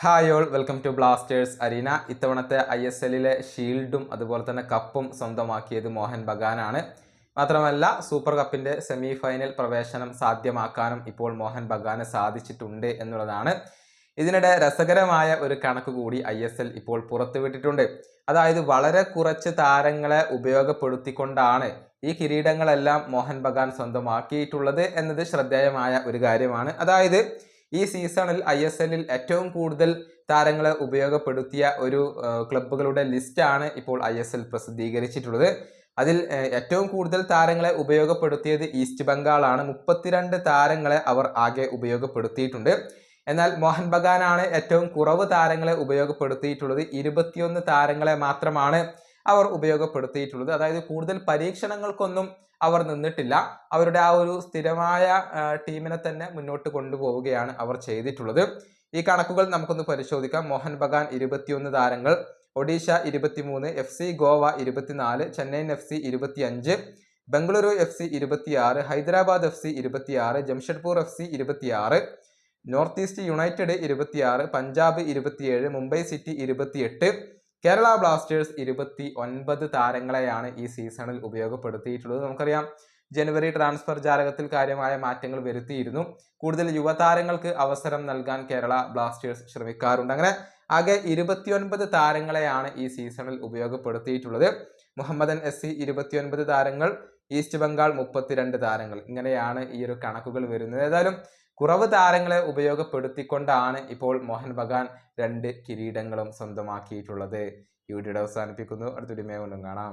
Hi all welcome to blasters arena ഇത്തവണത്തെ I S എല്ലിലെ ഷീൽഡും അതുപോലെ തന്നെ കപ്പും സ്വന്തമാക്കിയത് മോഹൻ ബഗാനാണ്. മാത്രമല്ല സൂപ്പർ കപ്പിന്റെ സെമി ഫൈനൽ പ്രവേശനം സാധ്യമാക്കാനും ഇപ്പോൾ മോഹൻ ബഗാന് സാധിച്ചിട്ടുണ്ട് എന്നുള്ളതാണ്. ഇതിനിടെ രസകരമായ ഒരു കണക്ക് കൂടി ഐ എസ് എൽ ഇപ്പോൾ പുറത്തുവിട്ടിട്ടുണ്ട്. അതായത് വളരെ കുറച്ച് താരങ്ങളെ ഉപയോഗപ്പെടുത്തിക്കൊണ്ടാണ് ഈ കിരീടങ്ങളെല്ലാം മോഹൻ ബഗാൻ സ്വന്തമാക്കിയിട്ടുള്ളത് എന്നത് ശ്രദ്ധേയമായ ഒരു കാര്യമാണ്. അതായത് ഈ സീസണിൽ ഐ എസ് എല്ലിൽ ഏറ്റവും കൂടുതൽ താരങ്ങളെ ഉപയോഗപ്പെടുത്തിയ ഒരു ക്ലബ്ബുകളുടെ ലിസ്റ്റാണ് ഇപ്പോൾ ഐ എസ് എൽ പ്രസിദ്ധീകരിച്ചിട്ടുള്ളത്. അതിൽ ഏറ്റവും കൂടുതൽ താരങ്ങളെ ഉപയോഗപ്പെടുത്തിയത് ഈസ്റ്റ് ബംഗാളാണ്. മുപ്പത്തിരണ്ട് താരങ്ങളെ അവർ ആകെ ഉപയോഗപ്പെടുത്തിയിട്ടുണ്ട്. എന്നാൽ മോഹൻ ബഗാനാണ് ഏറ്റവും കുറവ് താരങ്ങളെ ഉപയോഗപ്പെടുത്തിയിട്ടുള്ളത്. ഇരുപത്തിയൊന്ന് താരങ്ങളെ മാത്രമാണ് അവർ ഉപയോഗപ്പെടുത്തിയിട്ടുള്ളത്. അതായത് കൂടുതൽ പരീക്ഷണങ്ങൾക്കൊന്നും അവർ നിന്നിട്ടില്ല. അവരുടെ ആ ഒരു സ്ഥിരമായ ടീമിനെ തന്നെ മുന്നോട്ട് കൊണ്ടുപോവുകയാണ് അവർ ചെയ്തിട്ടുള്ളത്. ഈ കണക്കുകൾ നമുക്കൊന്ന് പരിശോധിക്കാം. മോഹൻ ബഗാൻ ഇരുപത്തിയൊന്ന് താരങ്ങൾ ഒഡീഷ ഇരുപത്തിമൂന്ന് എഫ് സി ഗോവ ഇരുപത്തിനാല് ചെന്നൈയിൻ എഫ് സി ഇരുപത്തിയഞ്ച് ബംഗളൂരു എഫ് സി ഇരുപത്തിയാറ് ഹൈദരാബാദ് എഫ് സി ഇരുപത്തിയാറ് ജംഷഡ്പൂർ എഫ് സി ഇരുപത്തിയാറ് നോർത്ത് ഈസ്റ്റ് യുണൈറ്റഡ് ഇരുപത്തിയാറ് പഞ്ചാബ് ഇരുപത്തിയേഴ് മുംബൈ സിറ്റി ഇരുപത്തിയെട്ട് കേരള ബ്ലാസ്റ്റേഴ്സ് ഇരുപത്തി ഒൻപത് താരങ്ങളെയാണ് ഈ സീസണിൽ ഉപയോഗപ്പെടുത്തിയിട്ടുള്ളത്. നമുക്കറിയാം ജനുവരി ട്രാൻസ്ഫർ ജാലകത്തിൽ കാര്യമായ മാറ്റങ്ങൾ വരുത്തിയിരുന്നു. കൂടുതൽ യുവതാരങ്ങൾക്ക് അവസരം നൽകാൻ കേരള ബ്ലാസ്റ്റേഴ്സ് ശ്രമിക്കാറുണ്ട്. അങ്ങനെ ആകെ ഇരുപത്തിയൊൻപത് താരങ്ങളെയാണ് ഈ സീസണിൽ ഉപയോഗപ്പെടുത്തിയിട്ടുള്ളത്. മുഹമ്മദൻ എസ് സി ഇരുപത്തിയൊൻപത് താരങ്ങൾ ഈസ്റ്റ് ബംഗാൾ മുപ്പത്തിരണ്ട് താരങ്ങൾ. ഇങ്ങനെയാണ് ഈ ഒരു കണക്കുകൾ വരുന്നത്. ഏതായാലും കുറവ് താരങ്ങളെ ഉപയോഗപ്പെടുത്തിക്കൊണ്ടാണ് ഇപ്പോൾ മോഹൻ ബഗാൻ രണ്ട് കിരീടങ്ങളും സ്വന്തമാക്കിയിട്ടുള്ളത്. ഈ വീഡിയോ അവസാനിപ്പിക്കുന്നു. അടുത്തൊരു മേ കൊണ്ടും കാണാം.